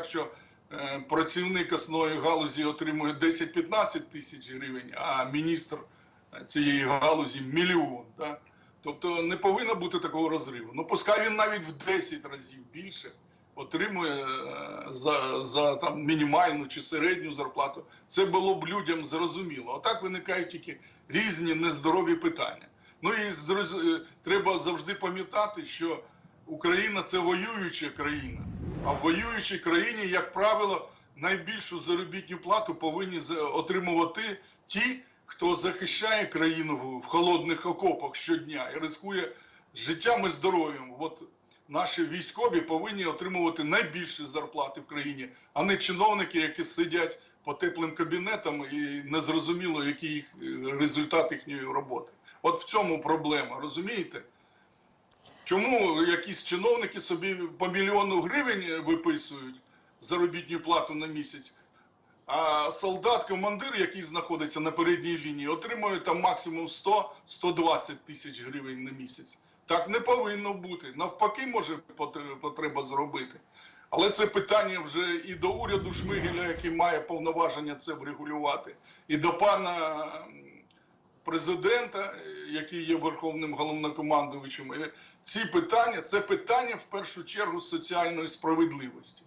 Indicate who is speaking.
Speaker 1: так, що е, працівник основної галузі отримує 10-15 тисяч гривень, а міністр цієї галузі мільйон. Да? Тобто не повинно бути такого розриву. Ну, пускай він навіть в 10 разів більше отримує е, за, за там, мінімальну чи середню зарплату. Це було б людям зрозуміло. Отак виникають тільки різні нездорові питання. Ну і е, треба завжди пам'ятати, що Україна це воююча країна. А в воюючій країні, як правило, найбільшу заробітну плату повинні отримувати ті, хто захищає країну в- холодних окопах щодня і ризикує життям і здоров'ям. От наші військові повинні отримувати найбільші зарплати в країні, а не чиновники, які сидять по теплим кабінетам і незрозуміло, який їх е, результат їхньої роботи. От в цьому проблема, розумієте? Чому якісь чиновники собі по мільйону гривень виписують заробітну плату на місяць, а солдат-командир, який знаходиться на передній лінії, отримує там максимум 100-120 тисяч гривень на місяць. Так не повинно бути. Навпаки, може потреба зробити. Але це питання вже і до уряду Шмигеля, який має повноваження це врегулювати, і до пана президента, який є верховним головнокомандувачем. Ці питання це питання в першу чергу соціальної справедливості.